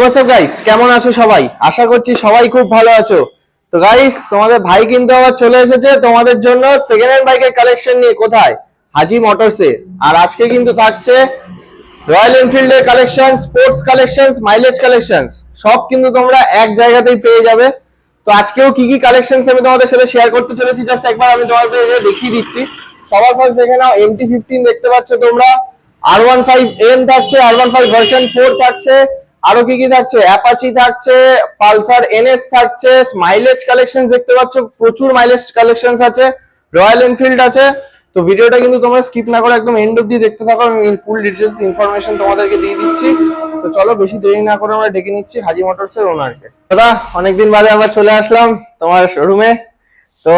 WhatsApp guys কেমন আছো সবাই? আশা করছি সবাই খুব ভালো আছো। তো গাইস তোমাদের ভাই কিন্তু আবার চলে এসেছে তোমাদের জন্য সেকেন্ড হ্যান্ড বাইকের কালেকশন নিয়ে কোথায়? হাজি মোটরসে আর আজকে কিন্তু থাকছে royal এনফিল্ডের collection sports collection mileage collection সব কিন্তু তোমরা এক জায়গাতেই পেয়ে যাবে। তো, আজকেও কি কি কালেকশন আমি তোমাদের সাথে শেয়ার করতে চলেছি জাস্ট একবার আমি তোমাদের দেখিয়ে দিচ্ছি। সবার ফার্স্ট দেখে নাও এমটি ফিফটিন দেখতে পাচ্ছ তোমরা। আর ওয়ান ফাইভ এম থাকছে আর ওয়ান ফাইভ ভার্সন ফোর থাকছে। আরও কি কি থাকছে? অ্যাপাচি থাকছে পালসার এনএস থাকছে মাইলেজ কালেকশন দেখতে পাচ্ছ, প্রচুর মাইলেজ কালেকশন আছে রয়্যাল এনফিল্ড আছে। তো ভিডিওটা কিন্তু তোমরা স্কিপ না করে একদম এন্ড অব্দি দেখতে থাকো, আমি ফুল ডিটেলস ইনফরমেশন তোমাদেরকে দিয়ে দিচ্ছি। তো চলো বেশি দেরি না করে আমরা ডেকে নিচ্ছি হাজি মোটরস এর ওনারকে দাদা, অনেকদিন বাদে আবার চলে আসলাম তোমার শোরুমে তো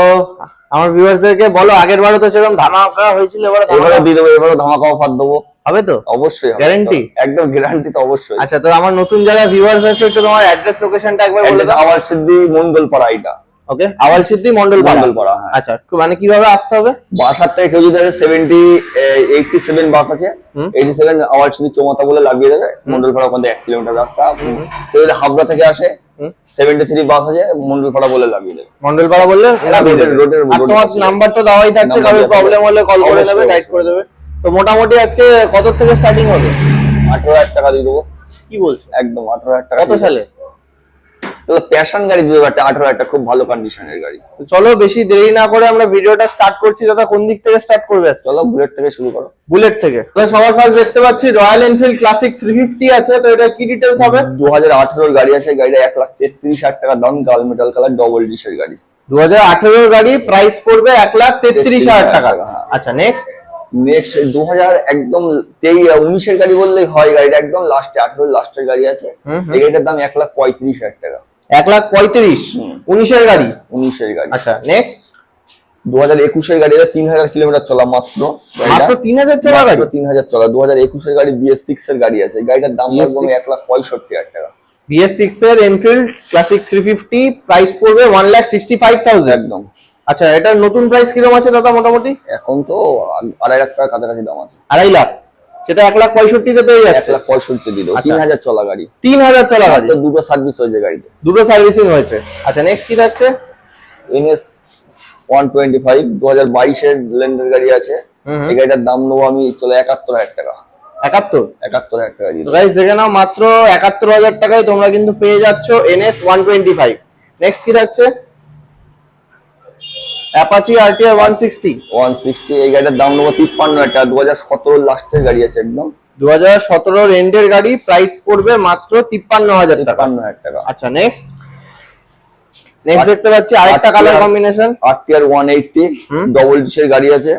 আমার ভিউয়ার্সদেরকে বলো, আগের বারও তো সেরকম ধামাকা হয়েছিল এবার এবারে দিয়ে দেবো এবারে ধামাকা অফার দেবো। হবে তো? অবশ্যই। Guarantee? একদম গ্যারান্টি তো অবশ্যই। আচ্ছা তো আমার নতুন যারা ভিউয়ার্স আছে একটু তোমার অ্যাড্রেস লোকেশনটা একবার বলে দাও। আবার সিদ্ধি মঙ্গল পাড়া এটা ওকে আওয়াল সিদ্ধি মন্ডল মণ্ডলপাড়া, হ্যাঁ। আচ্ছা মানে কীভাবে আসতে হবে? বাসার থেকে কেউ যদি সেভেন্টি এইটটি সেভেন বাস আছে। এইটি সেভেন আবার সিদ্ধি চৌমাথা বলে লাগিয়ে দেবে। মন্ডলপাড়া ওখান থেকে এক কিলোমিটার রাস্তা। কেউ যদি হাবড়া থেকে আসে। সেভেন্টি থ্রি বাস আছে মন্ডলপাড়া বলে লাগিয়ে দেবে। মন্ডলপাড়া বললে লাগিয়ে দেবে। রোডের- আর তোমার নাম্বার তো দেওয়াই থাকছে কারোর প্রবলেম হলে কল করে দেবে গাইড করে দেবে। তো মোটামুটি আজকে কত থেকে স্টার্টিং হবে? আঠারো হাজার টাকা দিয়ে দেবো। কি বলছো? একদম আঠারো হাজার টাকা কত সালে? তো প্যাশন গাড়ি দেবো একটা আঠারো হাজার টাকা খুব ভালো কন্ডিশনের গাড়ি। তো চলো বেশি দেরি না করে আমরা ভিডিওটা স্টার্ট করছি দাদা কোন দিক থেকে স্টার্ট করবে চলো বুলেট থেকে শুরু করো। বুলেট থেকে। তাহলে সবার ফার্স্ট দেখতে পাচ্ছি Royal Enfield Classic three fifty আছে তো এটা কি ডিটেলস হবে? দু হাজার আঠারোর গাড়ি আছে গাড়িটা এক লাখ তেত্রিশ হাজার টাকা দাম গাল মেটাল কালার ডবল ডিসের গাড়ি। দু হাজার আঠেরোর গাড়ি প্রাইস পড়বে এক লাখ তেত্রিশ হাজার টাকা। হ্যাঁ। আচ্ছা নেক্সট নেক্সট দু হাজার একদম উনিশের গাড়ি বললেই হয় গাড়িটা একদম লাস্টে আঠারোর লাস্টের গাড়ি আছে। এই গাড়িটার দাম এক লাখ পঁয়ত্রিশ হাজার টাকা। এক লাখ পঁয়ত্রিশ? উনিশের গাড়ি? উনিশের গাড়ি। আচ্ছা নেক্সট দু হাজার একুশের গাড়ি তিন হাজার কিলোমিটার চলা মাত্র। মাত্র তিন হাজার চলা গাড়ি? তিন হাজার চলা। দু হাজার একুশের গাড়ি বিএস সিক্স এর গাড়ি আছে। গাড়িটার দাম BS6 লাগবে এক লাখ পঁয়ষট্টি হাজার টাকা। বিএস সিক্স এর Enfield Classic three fifty price পড়বে one lakh sixty five thousand একদম। আচ্ছা এটার নতুন প্রাইস কীরকম আছে দাদা মোটামুটি? এখন তো আড়াই লাখ টাকা কাছাকাছি দাম আছে। আড়াই লাখ? সেটা এক লাখ পঁয়ষট্টিতে পেয়ে যাচ্ছে। এক লাখ পঁয়ষট্টি দিল আচ্ছা। তিন হাজার চলা গাড়ি। তিন হাজার চলা গাড়ি? তো দুটো সার্ভিস হয়েছে গাড়িতে। দুটো সার্ভিসিং হয়েছে। আচ্ছা নেক্সট কি থাকছে? এনএস ওয়ান টোয়েন্টি ফাইভ দু হাজার বাইশের লেন্ডের গাড়ি আছে। এই গাড়িটার দাম নেব আমি চলে একাত্তর হাজার টাকা। একাত্তর? একাত্তর হাজার টাকা। গাইস দেখে নাও মাত্র একাত্তর হাজার টাকায় তোমরা কিন্তু পেয়ে যাচ্ছ NS one twenty five next কি থাকছে? Apache RTR one sixty one sixty এই গাড়িটার দাম নেব তিপ্পান্ন হাজার টাকা। দু হাজার সতেরোর লাস্টের গাড়ি আছে একদম। দু হাজার সতেরোর এন্ডের গাড়ি প্রাইস পড়বে মাত্র তিপ্পান্ন হাজার টাকা। তিপ্পান্ন হাজার টাকা। আচ্ছা নেক্সট নেক্সট দেখতে পাচ্ছি আরেকটা colour combination RTR one eighty hmm. Double ডিসের গাড়ি আছে।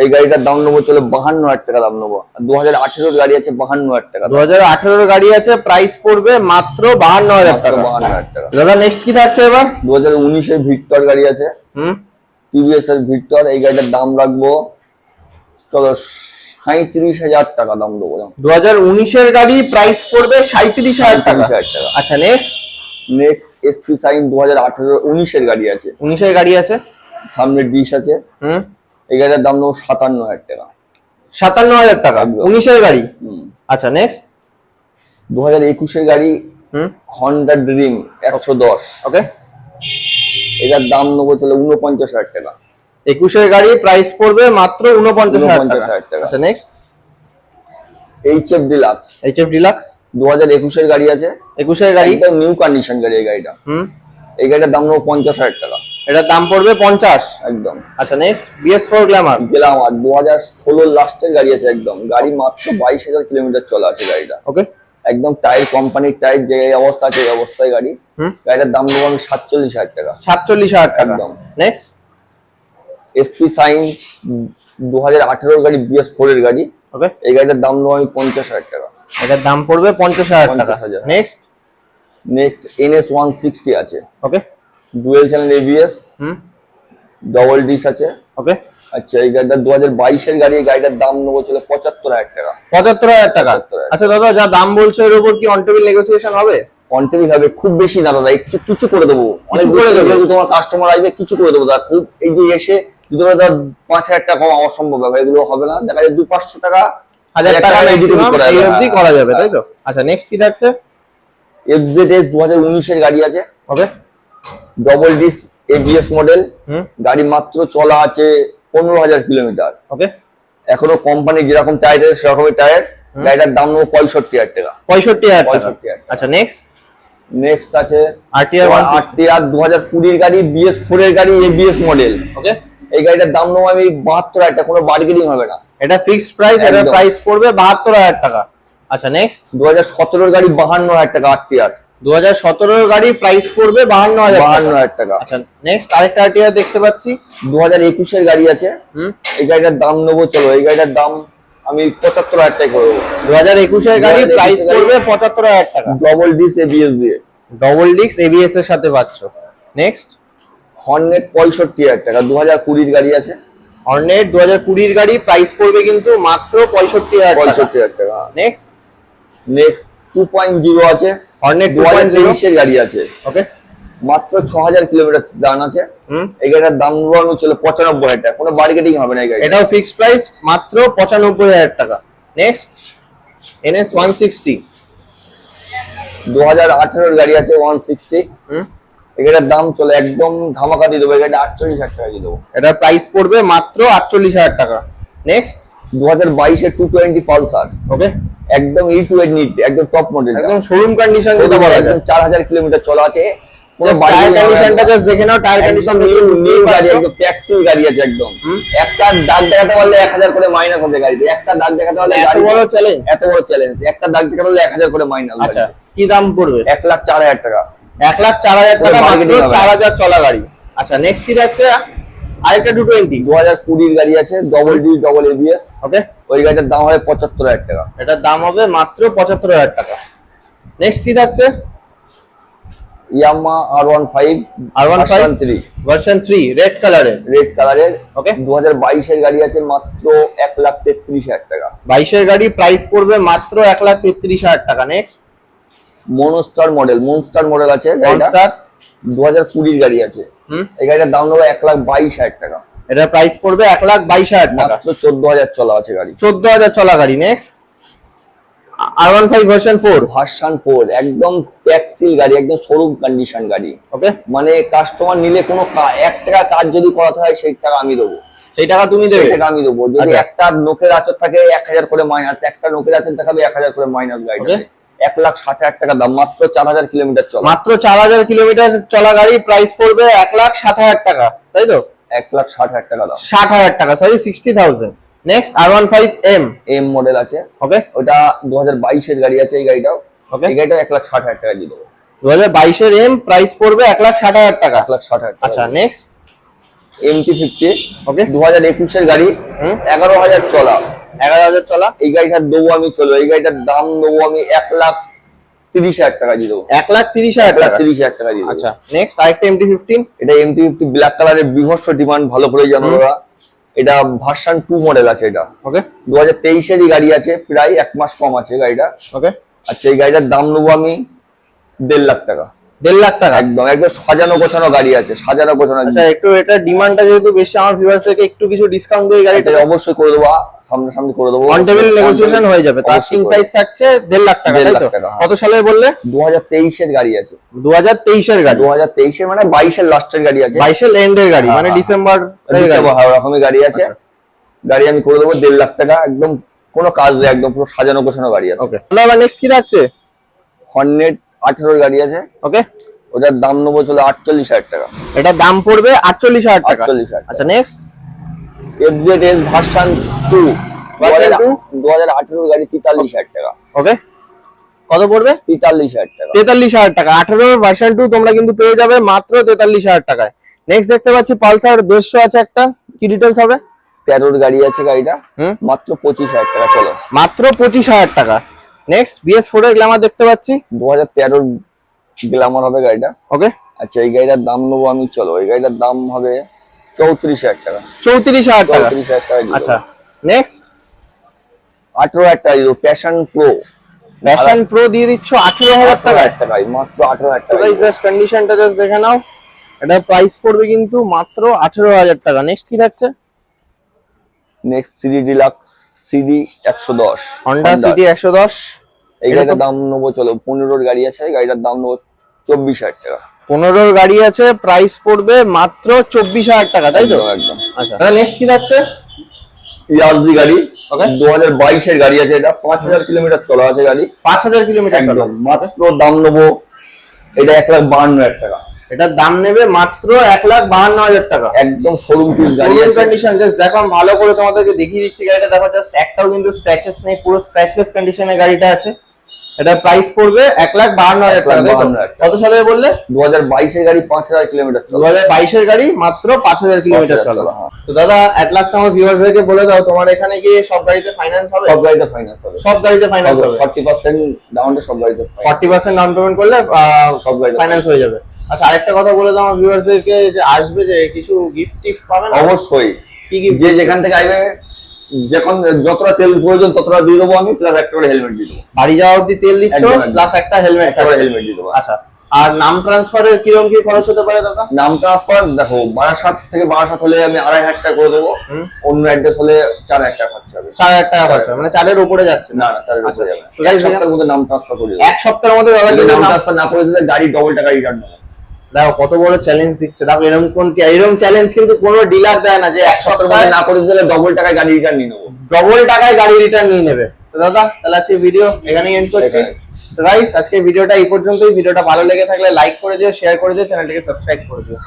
এই গাড়িটার দাম নেব চলে বাহান্ন হাজার টাকা দাম নেব। দু হাজার আঠেরোর গাড়ি আছে বাহান্ন হাজার টাকা দু হাজার আঠেরোর গাড়ি আছে প্রাইস পড়বে মাত্র বাহান্ন হাজার টাকা। বাহান্ন হাজার টাকা। দাদা নেক্সট কি থাকছে এবার? দু হাজার উনিশের ভিক্টর গাড়ি আছে। হুম। টিভিএস এর ভিক্টর এই গাড়িটার দাম রাখব চলো সাঁত্রিশ হাজার টাকা দাম দেবো দু হাজার উনিশের গাড়ি প্রাইস পড়বে সাঁত্রিশ হাজার টাকা। হাজার টাকা। আচ্ছা নেক্সট নেক্সট এসপি সাইন দু হাজার আঠেরো উনিশের গাড়ি আছে। উনিশের গাড়ি আছে? সামনে ডিশ আছে। হুম? এই গাড়িটার দাম নেব সাতান্ন হাজার টাকা। সাতান্ন হাজার টাকা। উনিশের গাড়ি? হুম। আচ্ছা নেক্সট দু হাজার একুশের গাড়ি হুম? হন্ডা ড্রিম একশো দশ। ওকে এটার দাম নেব চলে উনপঞ্চাশ হাজার টাকা। একুশের গাড়ি প্রাইস পড়বে মাত্র উনপঞ্চাশ হাজার টাকা। আচ্ছা next H F Deluxe Deluxe দু হাজার একুশের গাড়ি আছে। একুশের গাড়ি? একদম নিউ কন্ডিশন গাড়ি এই গাড়িটা। হুম। এই গাড়িটার দাম নেব পঞ্চাশ হাজার টাকা। এটার দাম পড়বে পঞ্চাশ। একদম। আচ্ছা নেক্সট বিএস ফোর গ্ল্যামার গেলাম আর দু হাজার ষোলোর লাস্টের গাড়ি আছে একদম। গাড়ি মাত্র বাইশ হাজার কিলোমিটার চলা আছে গাড়িটা। ওকে একদম টায়ার কোম্পানির টায়ার যে অবস্থা আছে এই অবস্থায় গাড়ি। গাড়িটার দাম নেব আমি সাতচল্লিশ হাজার টাকা। সাতচল্লিশ হাজার টাকা। একদম। নেক্সট এসপি সাইন দু হাজার আঠেরোর গাড়ি বিএস ফোর এর গাড়ি। ওকে এই গাড়িটার দাম নেব আমি পঞ্চাশ হাজার টাকা। এটার দাম পড়বে পঞ্চাশ হাজার টাকা। 50,000 next next NS one sixty আছে। Okay dual channel ABS hmm? Double disc আছে। ওকে আচ্ছা এই গাড়িটা দু হাজার বাইশের গাড়ি এই গাড়িটার দাম নেব চলে পঁচাত্তর হাজার টাকা। পঁচাত্তর হাজার টাকা? 75,000 আচ্ছা দাদা যা দাম বলছো এর উপর কি অনটেবিল নেগোসিয়েশন হবে? কন্টিনিউ হবে খুব বেশি না দাদা একটু কিছু করে দেবো। অনেক করে দেবে? তোমার কাস্টমার আসবে কিছু করে দেবো দাদা খুব এই যে এসে যদি ধর পাঁচ হাজার টাকা কম অসম্ভব ব্যাপার এগুলো হবে না। দেখা যায় দু পাঁচশো টাকা হাজার টাকা এই অবধি। করা যাবে তাই তো? আচ্ছা নেক্সট কি থাকছে? এফজেড এস দু হাজার উনিশের গাড়ি আছে। Okay double disc ABS model গাড়ি মাত্র চলা আছে পনেরো হাজার কিলোমিটার। ওকে। এখনও কোম্পানি যেরকম টায়ার আছে সেরকমই টায়ার গাড়িটার দাম নেব পঁয়ষট্টি হাজার টাকা। পঁয়ষট্টি হাজার 65,000 টাকা। আচ্ছা নেক্সট নেক্সট আছে 160 আরটিআর দু হাজার কুড়ির গাড়ি বিএস ফোর এর গাড়ি এবিএস মডেল ওকে। এই গাড়িটার দাম নেব আমি বাহাত্তর হাজার টাকা কোনো বার্গেনিং হবে না। এটা ফিক্সড প্রাইস একদম। প্রাইস পড়বে বাহাত্তর হাজার টাকা। আচ্ছা নেক্সট দু হাজার সতেরোর গাড়ি বাহান্ন হাজার টাকা আরটিআর দু হাজার সতেরোর গাড়ি প্রাইস পড়বে বাহান্ন হাজার বাহান্ন টাকা হাজার টাকা। আচ্ছা নেক্সট আরেকটা আরটিআর দেখতে পাচ্ছি। দু হাজার একুশের গাড়ি আছে। হুম? এই গাড়িটার দাম নেব চলো এই গাড়িটার দাম আমি পঁচাত্তর হাজার টাকা করে দেবো। দু হাজার একুশের গাড়ি 2021 প্রাইস। পড়বে পঁচাত্তর হাজার টাকা। ডবল ডিস এবিএস দিয়ে। ডবল ডিক্স এবিএস এর সাথে পাচ্ছ। নেক্সট হর্নেট পঁয়ষট্টি হাজার টাকা দু হাজার কুড়ির গাড়ি আছে। হর্নেট দু হাজার কুড়ির গাড়ি প্রাইস পড়বে কিন্তু মাত্র পঁয়ষট্টি হাজার পঁয়ষট্টি হাজার টাকা। Next next two point zero আছে। হর্নেট তেইশের গাড়ি আছে। ওকে মাত্র ছ হাজার কিলোমিটার আছে। এই গাড়িটার দাম ছিল পঁচানব্বই হাজার টাকা। কোনো বার্গেটিং হবে না এই গাড়ি এটাও ফিক্সড প্রাইস মাত্র পঁচানব্বই হাজার টাকা। নেক্সট এনএস ওয়ান সিক্সটি দু হাজার আঠেরোর গাড়ি আছে ওয়ান সিক্সটি গাড়িটার দাম চলে একদম ধামাকা দিয়ে দেবো। এই আটচল্লিশ হাজার টাকা দিয়ে দেবো। এটার প্রাইস পড়বে মাত্র আটচল্লিশ হাজার টাকা। নেক্সট দু হাজার বাইশের টু টোয়েন্টি পালসার ওকে একদম ই টু নিট একদম টপ মডেল একদম শোরুম কন্ডিশন যেটা বলা যায়। চার হাজার কিলোমিটার চলা আছে। টায়ার কন্ডিশনটা জাস্ট দেখে নাও টায়ার কন্ডিশন new, new গাড়ি একদম ট্যাক্সি গাড়ি আছে একদম। একটা দাগ দেখাতে পারলে এক হাজার করে মাইনাস হবে গাড়িতে। একটা দাগ দেখাতে পারলে এত বড় চ্যালেঞ্জ এত বড় চ্যালেঞ্জ একটা দাগ দেখাতে পারলে এক হাজার করে মাইনাস আচ্ছা কি দাম পড়বে? এক লাখ চার হাজার টাকা। এক লাখ চার হাজার কোনো টাকা মাত্র bargaining হবে। না। চার হাজার চলা গাড়ি। আচ্ছা নেক্সট কি যাচ্ছে? আরেকটা টু টোয়েন্টি দু হাজার কুড়ির গাড়ি আছে double D double ABS okay ওই গাড়িটার দাম হবে পঁচাত্তর হাজার টাকা। এটার দাম হবে মাত্র পঁচাত্তর হাজার টাকা। নেক্সট কি থাকছে? Yamaha R one five R15 three version three red কালারের রেড কালারের Okay. দু হাজার বাইশের গাড়ি আছে মাত্র এক লাখ তেত্রিশ হাজার টাকা। বাইশের গাড়ি প্রাইস পড়বে মাত্র এক লাখ তেত্রিশ হাজার টাকা। Next monster model monster model আছে মনস্টার দু হাজার কুড়ির গাড়ি আছে। এই গাড়িটার দাম নেব এক লাখ বাইশ হাজার টাকা। এটার প্রাইস পড়বে এক লাখ বাইশ হাজার টাকা। চোদ্দ হাজার চলা আছে গাড়ি। চোদ্দ হাজার চলা গাড়ি next R one five version four version four একদম ট্যাক্সিল গাড়ি একদম শোরুম কন্ডিশন গাড়ি। ওকে মানে কাস্টমার নিলে কোনো এক টাকা কাজ যদি করাতে হয় সেই টাকা আমি দেবো। সেই টাকা তুমি দেবে? সেই টাকা আমি দেবো। যদি আচ্ছা। একটা নোকের আচর থাকে এক হাজার করে মাইনাস একটা নোকের আচর দেখাবে এক হাজার করে মাইনাস Okay. এক লাখ ষাট হাজার টাকা দাম মাত্র চার হাজার কিলোমিটার চলা। মাত্র চার হাজার কিলোমিটার চলা গাড়ি প্রাইস পড়বে এক লাখ সাত হাজার টাকা তাই তো? এক লাখ ষাট হাজার টাকা দাম। ষাট হাজার টাকা sorry sixty thousand next R one five M M model আছে। ওকে ওটা দু হাজার বাইশের গাড়ি আছে এই গাড়িটাও। Okay. এই গাড়িটাও এক লাখ ষাট হাজার টাকা দিয়ে দেবো। দু হাজার বাইশের এম প্রাইস পড়বে এক লাখ ষাট হাজার টাকা। এক লাখ ষাট হাজার আচ্ছা নেক্সট এমটি ফিফটি ওকে দু হাজার একুশের গাড়ি। এগারো হাজার চলা। এগারো হাজার চলা। এই গাড়িটার দেবো আমি চলো। এই গাড়িটার দাম দেবো আমি এক লাখ তিরিশ হাজার টাকা দিয়ে দেবো। এক লাখ তিরিশ হাজার লাখ তিরিশ হাজার টাকা দিয়ে আচ্ছা নেক্সট আরেকটা এমটি ফিফটিন এটা এমটি ফিফটি ব্ল্যাক কালারের বিভৎস ডিমান্ড ভালো করে জানো ওরা। এটা ভার্সন টু মডেল আছে এটা। ওকে দু হাজার তেইশেরই গাড়ি আছে প্রায় এক মাস কম আছে গাড়িটা। ওকে আচ্ছা এই গাড়িটার দাম নেব আমি দেড় লাখ টাকা। দেড় লাখ টাকা। একদম একদম সাজানো গোছানো গাড়ি আছে সাজানো গোছানো আচ্ছা একটু এটা ডিমান্ডটা যেহেতু বেশি আমার ভিউয়ার্স থেকে একটু কিছু ডিসকাউন্ট দিয়ে গাড়িটা অবশ্যই করে দেবো সামনাসামনি করে দেবো। অন টেবিল নেগোসিয়েশন হয়ে যাবে তো আস্কিং প্রাইস থাকছে দেড় লাখ টাকা তাই তো? হ্যাঁ। কত সালে বললে? দু হাজার তেইশের গাড়ি আছে। দু হাজার তেইশের গাড়ি? দু হাজার তেইশের মানে বাইশের লাস্টের গাড়ি আছে। বাইশের এন্ডের গাড়ি মানে হ্যাঁ। ডিসেম্বর ডিসেম্বর হ্যাঁ, ওরকমই গাড়ি। আছে। গাড়ি আমি করে দেবো দেড় লাখ টাকা একদম কোনো কাজ নেই একদম পুরো সাজানো গোছানো গাড়ি আছে। ওকে এবার নেক্সট কি থাকছে? হর্নেট আঠেরোর গাড়ি আছে। ওকে ওটার দাম নেব চলে আটচল্লিশ হাজার টাকা। এটার দাম পড়বে আটচল্লিশ হাজার টাকা। আটচল্লিশ হাজার আচ্ছা next FZ S version two? দু হাজার আঠেরোর গাড়ি তেতাল্লিশ হাজার টাকা। ওকে কত পড়বে? তেতাল্লিশ হাজার টাকা। তেতাল্লিশ হাজার টাকা। ভার্সন টু তোমরা কিন্তু পেয়ে যাবে মাত্র তেতাল্লিশ হাজার টাকায়। নেক্সট দেখতে পাচ্ছি পালসার দেড়শো আছে একটা। কি ডিটেলস হবে? তেরোর গাড়ি আছে গাড়িটা। হুম? মাত্র পঁচিশ হাজার টাকা চলো। মাত্র পঁচিশ হাজার টাকা। নেক্সট বিএস ফোর এর গ্ল্যামার দেখতে পাচ্ছি। দু হাজার তেরোর গ্লামার হবে গাড়িটা। ওকে আচ্ছা এই গাড়িটার দাম নেব আমি চলো এই গাড়িটার দাম হবে চৌত্রিশ হাজার টাকা। চৌত্রিশ হাজার টাকা। চৌত্রিশ হাজার টাকা আচ্ছা নেক্সট আঠেরো হাজার টাকা প্যাশন প্রো প্যাশন প্রো দিয়ে দিচ্ছ আঠেরো হাজার হাজার টাকায় মাত্র আঠারো হাজার টাকা জাস্ট কন্ডিশনটা জাস্ট দেখে নাও। এটা প্রাইস পড়বে কিন্তু মাত্র আঠেরো হাজার টাকা। নেক্সট কি থাকছে? নেক্সট সিডি ডিলাক্স সিডি একশো দশ হন্ডা সিটি একশো দশ। এই গাড়িটার দাম নেব চলো পনেরোর গাড়ি আছে গাড়িটার দাম নেব চব্বিশ হাজার টাকা। পনেরোর গাড়ি আছে প্রাইস পড়বে মাত্র চব্বিশ হাজার টাকা তাই তো? একদম, আচ্ছা নেক্সট কি যাচ্ছে? ইয়াজদি গাড়ি. দু হাজার বাইশের গাড়ি আছে এটা পাঁচ হাজার কিলোমিটার চলা আছে গাড়ি। পাঁচ হাজার কিলোমিটার একদম মাত্র দাম নেব এটা এক লাখ বাহান্ন হাজার টাকা। এটার দাম নেবে মাত্র এক লাখ বাহান্ন হাজার টাকা। একদম শোরুম পিস গাড়ি কন্ডিশন জাস্ট দেখো ভালো করে তোমাদেরকে দেখিয়ে দিচ্ছি গাড়িটা। দেখো জাস্ট একটাও কিন্তু স্ক্র্যাচেস নেই পুরো স্ক্র্যাচলেস কন্ডিশনের গাড়িটা আছে। এটা প্রাইস পড়বে এক লাখ বাহান্ন হাজার টাকা তাই তো? 52,000 কত সালে বললে? দু হাজার বাইশের গাড়ি পাঁচ হাজার কিলোমিটার দু হাজার বাইশের গাড়ি মাত্র পাঁচ হাজার কিলোমিটার 5,000 চলে। হ্যাঁ। তো দাদা এক লাখ আমার ভিউয়ার্সদেরকে বলে দাও তোমার এখানে কি সব গাড়িতে ফাইন্যান্স হবে? সব গাড়িতে ফাইন্যান্স হবে। সব গাড়িতে ফাইন্যান্স হবে? ফর্টি পার্সেন্ট ডাউনটা সব গাড়িতে ফর্টি পার্সেন্ট ডাউন পেমেন্ট করলে সব গাড়িতে ফাইন্যান্স হয়ে যাবে। আচ্ছা আরেকটা কথা বলে দাও আমার ভিউয়ার্সদেরকে যে আসবে যে কিছু গিফট টিফট পাবে না? অবশ্যই। কি কি যে যেখান থেকে আসবে যখন যতটা তেল প্রয়োজন ততটা দিয়ে দেবো আমি প্লাস একটা করে হেলমেট দিয়ে দেবো। বাড়ি যাওয়া অব্দি তেল দিচ্ছ। প্লাস একটা হেলমেট একটা করে হেলমেট দিয়ে দেবো। আচ্ছা আর নাম ট্রান্সফারের কীরকম কি খরচ হতে পারে দাদা? নাম ট্রান্সফার দেখো বারাসাত থেকে বারাসাত হলে আমি আড়াই হাজার টাকা করে দেবো। অন্য অ্যাড্রেস হলে চার হাজার টাকা খরচা হবে। চার হাজার টাকা খরচ হবে, মানে চারের উপরে যাচ্ছে না? না চারের আচ্ছা, উপরে যাবে। তো guys, এক সপ্তাহের মধ্যে নাম ট্রান্সফার করে এক সপ্তাহের মধ্যে দাদা নাম ট্রান্সফার না করে দিলে গাড়ি ডবল টাকা রিটার্ন নেবে দেখো কত বড় চ্যালেঞ্জ দিচ্ছে। দেখো এরকম কোন এরকম চ্যালেঞ্জ কিন্তু কোনো ডিলার দেয় না যে এক সপ্তাহের মধ্যে না করে দিলে ডবল টাকায় গাড়ি রিটার্ন নিয়ে নেব। ডবল টাকায় গাড়ি রিটার্ন নিয়ে নেবে। তো দাদা তাহলে আজকে ভিডিও এখানেই এন্ড করছি। রাইস গাইস আজকে ভিডিওটা এই পর্যন্তই। ভিডিওটা ভালো লেগে থাকলে লাইক করে দিও শেয়ার করে দিও চ্যানেলটাকে সাবস্ক্রাইব করে দিও।